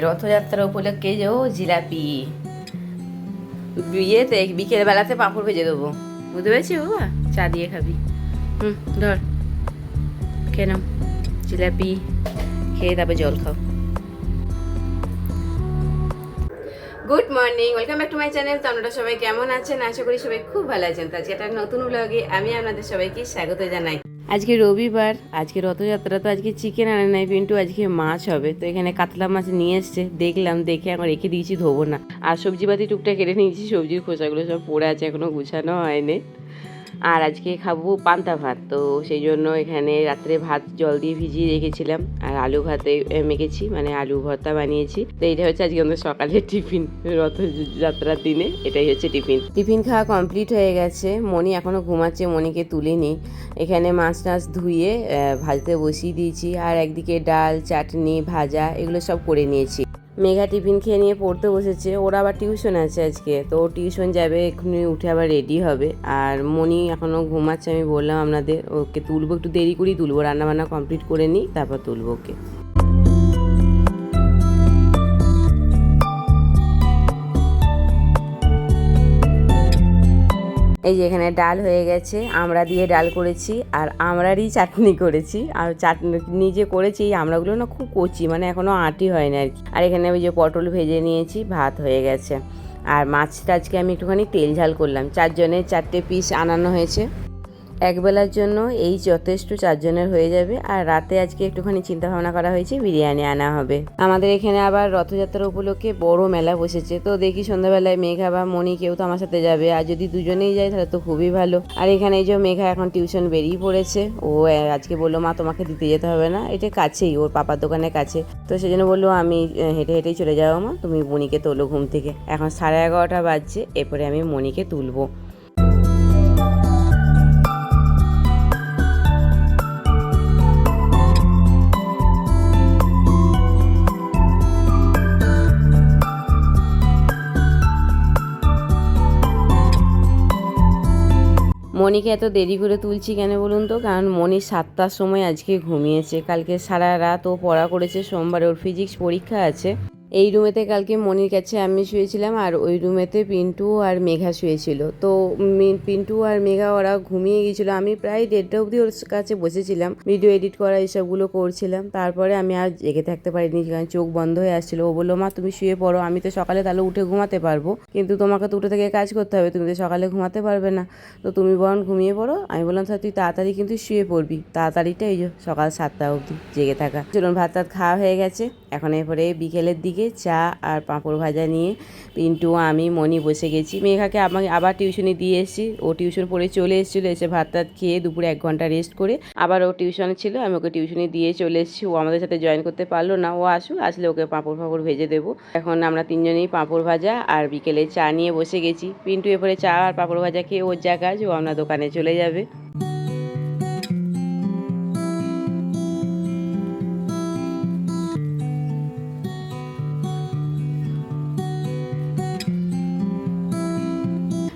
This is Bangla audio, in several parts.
রথযাত্রা উপলক্ষে যে ও জিলাপি। বিয়েতে বিকেল বেলাতে পাঁপড় ভেজে দেবো। বুঝতে পেরেছি বাবা? চা দিয়ে খাবি। হুম, ধর। কেন জিলাপি, খেয়ে তারপরে জল খাও। Good morning welcome back to my channel তো আপনারা সবাই কেমন আছেন? আশা করি সবাই খুব ভালো আছেন। তো আজকে একটা নতুন ব্লগে আমি আপনাদের সবাইকে স্বাগত জানাই। আজকে রবিবার, আজকে রথযাত্রা, তো আজকে চিকেন আনে নাই পিন্টু, আজকে মাছ হবে। তো এখানে কাতলা মাছ নিয়ে এসছে, দেখলাম, দেখে আমার রেখে দিয়েছি, ধোবো না। আর সবজি বাতি টুকটা কেটে নিয়েছি, সবজির খোসাগুলো সব পড়ে আছে, এখনও গুছানো হয়নি। আর আজকে খাব পান্তা ভাত। তো সেই জন্য এখানে রাত্রে ভাত জল দিয়ে ভিজিয়ে রেখেছিলাম। আর আলু ভাতে মেখেছি মানে আলু ভর্তা বানিয়েছি। তো এইটা হচ্ছে আজকে আমাদের সকালের টিফিন রথযাত্রার দিনে। এটাই হচ্ছে টিফিন। টিফিন খাওয়া কমপ্লিট হয়ে গেছে। মনি এখনও ঘুমাচ্ছে মনিকে তুলিনি। এখানে মাছ টাছ ধুয়ে ভাজতে বসিয়ে দিয়েছি। আর একদিকে ডাল, চাটনি, ভাজা, এগুলো সব করে নিয়েছি। মেঘা টিফিন খেয়ে নিয়ে পড়তে বসেছে। ওর আবার টিউশন আছে আজকে, তো ও টিউশন যাবে, এক্ষুনি উঠে আবার রেডি হবে। আর মনি এখনও ঘুমাচ্ছে, আমি বললাম আপনাদের, ওকে তুলবো, একটু দেরি করেই তুলবো, রান্নাবান্না কমপ্লিট করে নিই, তারপর তুলবো ওকে। এই যে এখানে ডাল হয়ে গেছে, আমরা দিয়ে ডাল করেছি আর আমরারই চাটনি করেছি। আর চাটনি নিজে করেছি, এই আমড়াগুলো না খুব কচি মানে এখনও আটি হয় না আর কি। আর এখানে ওই যে পটল ভেজে নিয়েছি, ভাত হয়ে গেছে। আর মাছটা আজকে আমি একটুখানি তেল ঝাল করলাম। চারজনের চারটে পিস আনানো হয়েছে। একবেলার জন্য এই যথেষ্ট চারজনের হয়ে যাবে। আর রাতে আজকে একটুখানি চিন্তা ভাবনা করা হয়েছে, বিরিয়ানি আনা হবে। আমাদের এখানে আবার রথযাত্রা উপলক্ষে বড় মেলা বসেছে। তো দেখি সন্ধ্যাবেলায় মেঘা বা মণি কেউ তো আমার সাথে যাবে। আর যদি দুজনেই যায়, তাহলে তো খুবই ভালো। আর এখানে এই যে মেঘা এখন টিউশন বেরিয়ে পড়েছে। ও আজকে বলল, মা, তোমাকে দিতে যেতে হবে না। এটা কাছেই, ওর পাপার দোকানের কাছে। তো সেই জন্য বলল, আমি হেঁটে হেঁটেই চলে যাব মা। তুমি মণিকে তোলো ঘুম থেকে। এখন সাড়ে এগারোটা বাজছে। এরপরে আমি মণিকে তুলবো। মনিকে এত দেরি করে তুলছি কেন বলুন তো? কারণ মনি সাতটার সময় আজকে ঘুমিয়েছে। কালকে সারা রাত ও পড়া করেছে। সোমবার ওর ফিজিক্স পরীক্ষা আছে। এই রুমেতে কালকে মনির কাছে আমি শুয়েছিলাম আর ওই রুমেতে পিন্টু আর মেঘা শুয়েছিল। তো পিন্টু আর মেঘা ওরা ঘুমিয়ে গিয়েছিল। আমি প্রায় দেড়টা অবধি ওর কাছে বসেছিলাম, ভিডিও এডিট করা এইসবগুলো করছিলাম। তারপরে আমি আর জেগে থাকতে পারিনি, কারণ চোখ বন্ধ হয়ে আসছিল। ও বলল, মা, তুমি শুয়ে পড়ো, আমি তো সকালে তাহলে উঠে ঘুমাতে পারব। কিন্তু তোমাকে তো উঠে থেকে কাজ করতে হবে, তুমি তো সকালে ঘুমাতে পারবে না। তো তুমি বরং ঘুমিয়ে পড়ো। আমি বললাম, স্যার, তুই তাড়াতাড়ি কিন্তু শুয়ে পড়বি। তাড়াতাড়িটা এই যে সকাল সাতটা অবধি জেগে থাকা। চলুন ভাত টাত খাওয়া হয়ে গেছে। এখন এরপরে বিকেলের দিকে চা আর পাঁপড় ভাজা নিয়ে পিন্টু, আমি মনি বসে গেছি। মেঘাকে আমাকে আবার টিউশনে দিয়ে এসেছি। ও টিউশন পড়ে চলে এসেছিল, এসে ভাত টাত খেয়ে দুপুরে এক ঘণ্টা রেস্ট করে আবার ও টিউশনে ছিল, আমি ওকে টিউশনে দিয়ে চলে এসেছি। ও আমাদের সাথে জয়েন করতে পারল না, ও আসুক, আসলে ওকে পাঁপড় ফাঁপড় ভেজে দেবো। এখন আমরা তিনজনেই পাঁপড় ভাজা আর বিকেলে চা নিয়ে বসে গেছি। পিন্টু এরপরে চা আর পাঁপড় ভাজা খেয়ে ওর যা কাজ, ও আমরা দোকানে চলে যাবে।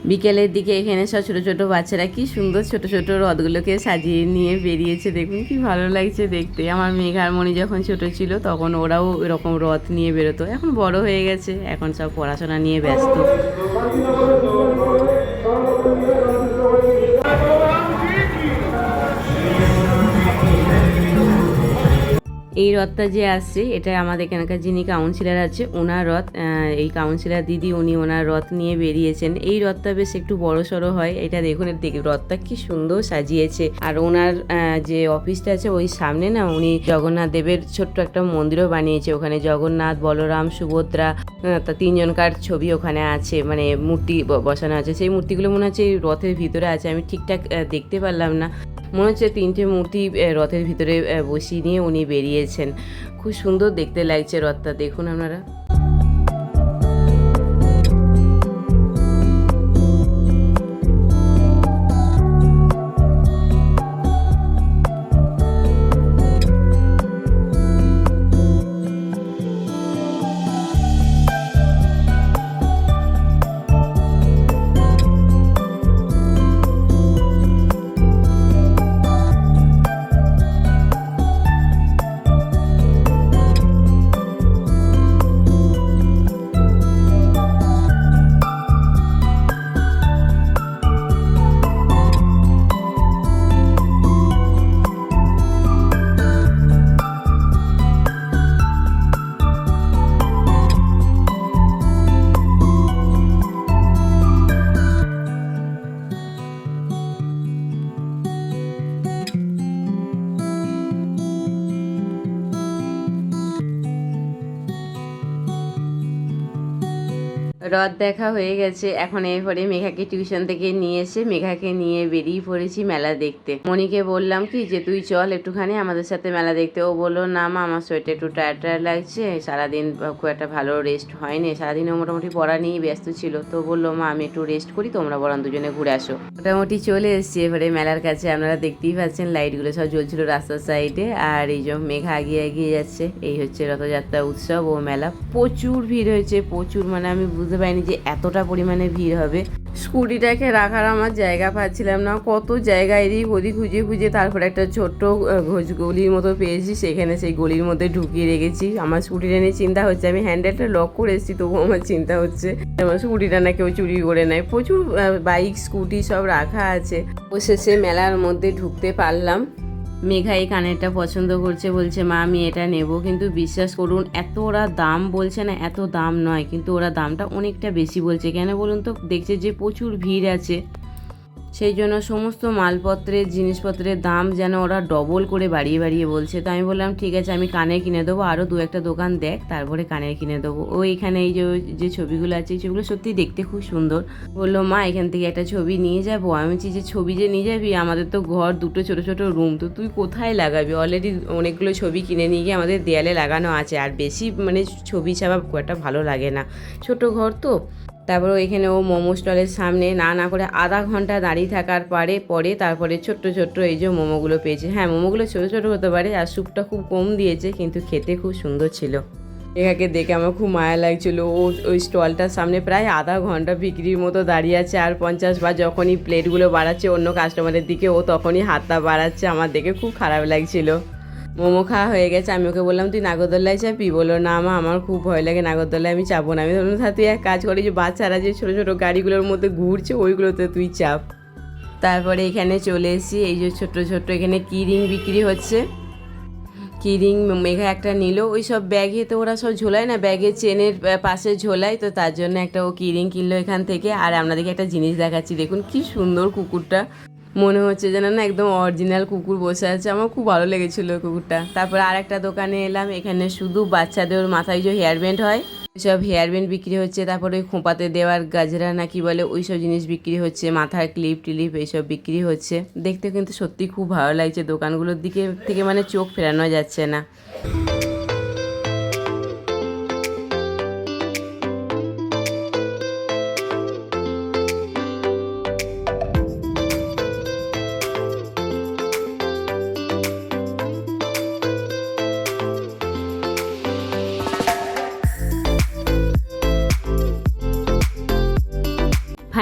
বিকেলের দিকে এখানে সব ছোটো ছোটো বাচ্চারা কি সুন্দর ছোট ছোট রথগুলোকে সাজিয়ে নিয়ে বেরিয়েছে। দেখুন কি ভালো লাগছে দেখতে। আমার মেঘার মণি যখন ছোট ছিল, তখন ওরাও এরকম রথ নিয়ে বেরোতো। এখন বড় হয়ে গেছে, এখন সব পড়াশোনা নিয়ে ব্যস্ত। এই রথটা যে আসছে, এটা আমাদের এখানকার যিনি কাউন্সিলর আছে, ওনার রথ এই কাউন্সিলর দিদি, উনি ওনার রথ নিয়ে বেরিয়েছেন। এই রথটা বেশ একটু বড় সড়ো হয়, এটা দেখুন রথটা কি সুন্দর সাজিয়েছে। আর ওনার যে অফিসটা আছে, ওই সামনে না, উনি জগন্নাথ দেবের ছোট্ট একটা মন্দিরও বানিয়েছে। ওখানে জগন্নাথ, বলরাম, সুভদ্রা তা তিনজনকার ছবি ওখানে আছে মানে মূর্তি বসানো আছে। সেই মূর্তিগুলো মনে হচ্ছে রথের ভিতরে আছে, আমি ঠিকঠাক দেখতে পারলাম না। মনে হচ্ছে তিনটে মূর্তি রথের ভিতরে বসিয়ে নিয়ে উনি বেরিয়েছেন। খুব সুন্দর দেখতে লাগছে রথটা, দেখুন আপনারা। রথ দেখা হয়ে গেছে। এখন এরপরে মেঘাকে টিউশন থেকে নিয়ে এসে মেঘাকে নিয়ে বেরিয়ে পড়েছি মেলা দেখতে। মনিকে বললাম কি যে, তুই চল একটুখানি আমাদের সাথে মেলা দেখতে। ও বলল, না মা, আমার শরীরটা একটু টায়ার টায়ার লাগছে। সারাদিন খুব একটা ভালো রেস্ট হয়নি। সারাদিনও মোটামুটি পড়া নিয়েই ব্যস্ত ছিল। তো বলল, মা, আমি একটু রেস্ট করি, তোমরা বরং দুজনে ঘুরে আসো। মোটামুটি চলে এসছি এবারে মেলার কাছে। আপনারা দেখতেই পাচ্ছেন লাইটগুলো সব জ্বলছিল রাস্তার সাইডে আর এই যে মেঘা এগিয়ে এগিয়ে যাচ্ছে। এই হচ্ছে রথযাত্রা উৎসব ও মেলা। প্রচুর ভিড় হয়েছে, প্রচুর মানে আমি বুঝতে পারিনি যে এতটা পরিমাণে ভিড় হবে। স্কুটিটাকে রাখার আমার জায়গা পাচ্ছিলাম না। কত জায়গা এদিক ওদিক খুঁজে খুঁজে তারপরে একটা ছোট্ট গলির মতো পেয়েছি। সেখানে সেই গলির মধ্যে ঢুকিয়ে রেখেছি। আমার স্কুটিটা নিয়ে চিন্তা হচ্ছে। আমি হ্যান্ডেলটা লক করে এসেছি, তবুও আমার চিন্তা হচ্ছে আমার স্কুটিটা না কেউ চুরি করে নেয়। প্রচুর বাইক স্কুটি সব রাখা আছে। অবশেষে মেলার মধ্যে ঢুকতে পারলাম। মেঘা কানেরটা পছন্দ করছে বলছে, মা, আমি এটা নেব। কিন্তু বিশ্বাস করুন, এত ওরা দাম বলছে না, এত দাম নয়, কিন্তু ওরা দামটা অনেকটা বেশি বলছে। কেন বলুন তো? দেখছে যে প্রচুর ভিড় আছে। সেই জন্য সমস্ত মালপত্রের জিনিসপত্রের দাম যেন ওরা ডবল করে বাড়িয়ে বাড়িয়ে বলছে। তো আমি বললাম, ঠিক আছে, আমি কানের কিনে দেবো আরও দু একটা দোকান দেখ, তারপরে কানের কিনে দেবো। ও এখানে এই যে যে ছবিগুলো আছে, এই ছবিগুলো সত্যি দেখতে খুব সুন্দর। বলল, মা, এখান থেকে একটা ছবি নিয়ে যাব। আমি বলছি, যে ছবি যে নিয়ে যাবি, আমাদের তো ঘর, দুটো ছোট ছোট রুম তো তুই কোথায় লাগাবি? অলরেডি অনেকগুলো ছবি কিনে নিয়ে গিয়ে আমাদের দেয়ালে লাগানো আছে। আর বেশি মানে ছবি ছাপা খুব একটা ভালো লাগে না। ছোট ঘর তো। তারপরে এখানে ও মোমো স্টলের সামনে না না করে আধা ঘণ্টা দাঁড়িয়ে থাকার পরে পরে তারপরে ছোট্ট ছোট্ট এই যে মোমোগুলো পেয়েছে। হ্যাঁ মোমোগুলো ছোটো ছোটো হতে পারে আর স্যুপটা খুব কম দিয়েছে, কিন্তু খেতে খুব সুন্দর ছিল। এখাকে দেখে আমার খুব মায়া লাগছিল। ও, ওই স্টলটার সামনে প্রায় আধা ঘণ্টা বিক্রির মতো দাঁড়িয়ে আছে আর পঞ্চাশ বা যখনই প্লেটগুলো বাড়াচ্ছে অন্য কাস্টমারের দিকে, ও তখনই হাতটা বাড়াচ্ছে। আমার দেখে খুব খারাপ লাগছিল। মোমো খাওয়া হয়ে গেছে, আমি ওকে বললাম, তুই নাগরদোল্লায় চাপি বলল, না মা, আমার খুব ভয় লাগে নাগরদোল্লায় আমি চাপবো না। আমি "তাহলে তুই এক কাজ করি যে বাচ্চারা যে ছোটো ছোটো গাড়িগুলোর মধ্যে ঘুরছে, ওইগুলোতে তুই চাপ। তারপরে এখানে চলে এসেছি, এই যে ছোট্ট ছোট্ট এখানে কিরিং বিক্রি হচ্ছে। কিরিং মেঘা একটা নিল, ওই সব ব্যাগে তো ওরা সব ঝোলায় না ব্যাগে চেনের পাশে ঝোলায়, তো তার জন্য একটা ও কিরিং কিনলো এখান থেকে। আর আপনাদেরকে একটা জিনিস দেখাচ্ছি, দেখুন কি সুন্দর কুকুরটা। মনে হচ্ছে যেন না একদম অরিজিনাল কুকুর বসে আছে। আমার খুব ভালো লেগেছিল কুকুরটা। তারপর আর একটা দোকানে এলাম, এখানে শুধু বাচ্চাদের মাথায় যে হেয়ার ব্যান্ড হয়, সব হেয়ার ব্যান্ড বিক্রি হচ্ছে। তারপরে ওই খোঁপাতে দেওয়ার গাজরা না কি বলে ওই সব জিনিস বিক্রি হচ্ছে। মাথার ক্লিপ টিলিপ এইসব বিক্রি হচ্ছে। দেখতে কিন্তু সত্যি খুব ভালো লাগছে। দোকানগুলোর দিকে থেকে মানে চোখ ফেরানো যাচ্ছে না।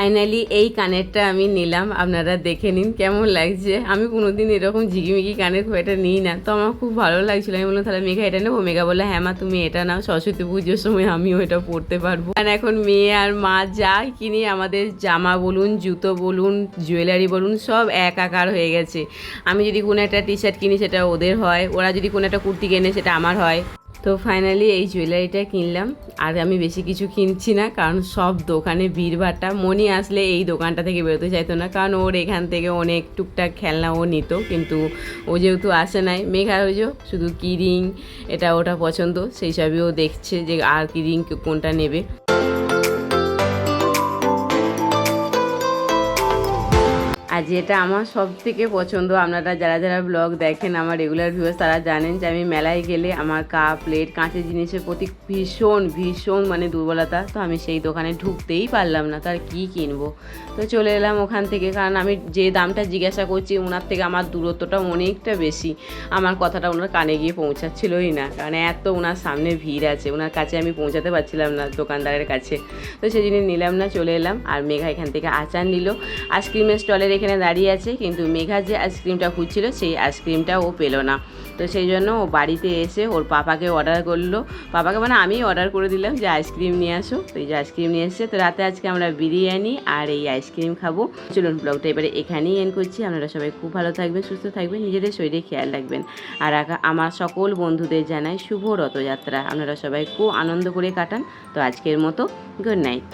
ফাইনালি এই কানেরটা আমি নিলাম। আপনারা দেখে নিন কেমন লাগছে। আমি কোনোদিন এরকম ঝিকিমিকি কানের খুব একটা নিই না। তো আমার খুব ভালো লাগছিল। আমি বললাম, তাহলে মেঘা এটা নেব? মেঘা বলল হ্যাঁ মা, তুমি এটা নাও। সরস্বতী পুজোর সময় আমিও এটা পরতে পারব। আর এখন মেয়ে আর মা যা কিনি, আমাদের জামা বলুন, জুতো বলুন, জুয়েলারি বলুন, সব এক আকার হয়ে গেছে। আমি যদি কোনো একটা টি শার্ট কিনি, সেটা ওদের হয়। ওরা যদি কোনো একটা কুর্তি কেনে, সেটা আমার হয়। তো ফাইনালি এই জুয়েলারিটা কিনলাম। আর আমি বেশি কিছু কিনছি না, কারণ সব দোকানে ভিড়ভাট্টা মনি আসলে এই দোকানটা থেকে বেরোতে চাইতো না, কারণ ওর এখান থেকে অনেক টুকটাক খেলনা ও নিত, কিন্তু ও যেহেতু আসে নাই, মেঘা ওই শুধু কিরিং এটা ওটা পছন্দ, সেই সবই ও দেখছে যে আর কিরিং কোনটা নেবে। আর যেটা আমার সব থেকে পছন্দ, আপনারা যারা যারা ব্লগ দেখেন, আমার রেগুলার ভিউয়ার্স তারা জানেন যে আমি মেলায় গেলে আমার কাপ প্লেট কাঁচের জিনিসের প্রতি ভীষণ ভীষণ মানে দুর্বলতা। তো আমি সেই দোকানে ঢুকতেই পারলাম না তার কি কিনবো? তো চলে এলাম ওখান থেকে, কারণ আমি যে দামটা জিজ্ঞাসা করছি ওনার থেকে আমার দূরত্বটা অনেকটা বেশি। আমার কথাটা ওনার কানে গিয়ে পৌঁছাচ্ছিলই না, কারণ এত ওনার সামনে ভিড় আছে ওনার কাছে আমি পৌঁছাতে পারছিলাম না দোকানদারের কাছে। তো সেই জিনিস নিলাম না, চলে এলাম, আর মেঘা এখান থেকে আচার নিল। আইসক্রিমের স্টলের এখানে দাঁড়িয়ে আছে, কিন্তু মেঘা যে আইসক্রিমটা খুঁজছিল সেই আইসক্রিমটা ও পেল না। তো সেই জন্য ও বাড়িতে এসে ওর পাপাকে অর্ডার করল। পাপাকে মানে আমি অর্ডার করে দিলাম যে আইসক্রিম নিয়ে আসো। তো এই যে আইসক্রিম নিয়ে এসেছে। তো রাতে আজকে আমরা বিরিয়ানি আর এই আইসক্রিম খাব। চলুন ব্লগটা এবারে এখানেই এন্ড করছি। আপনারা সবাই খুব ভালো থাকবেন, সুস্থ থাকবেন, নিজেদের শরীরে খেয়াল রাখবেন। আর আমার সকল বন্ধুদের জানাই শুভ রথযাত্রা। আপনারা সবাই খুব আনন্দ করে কাটান। তো আজকের মতো গুড নাইট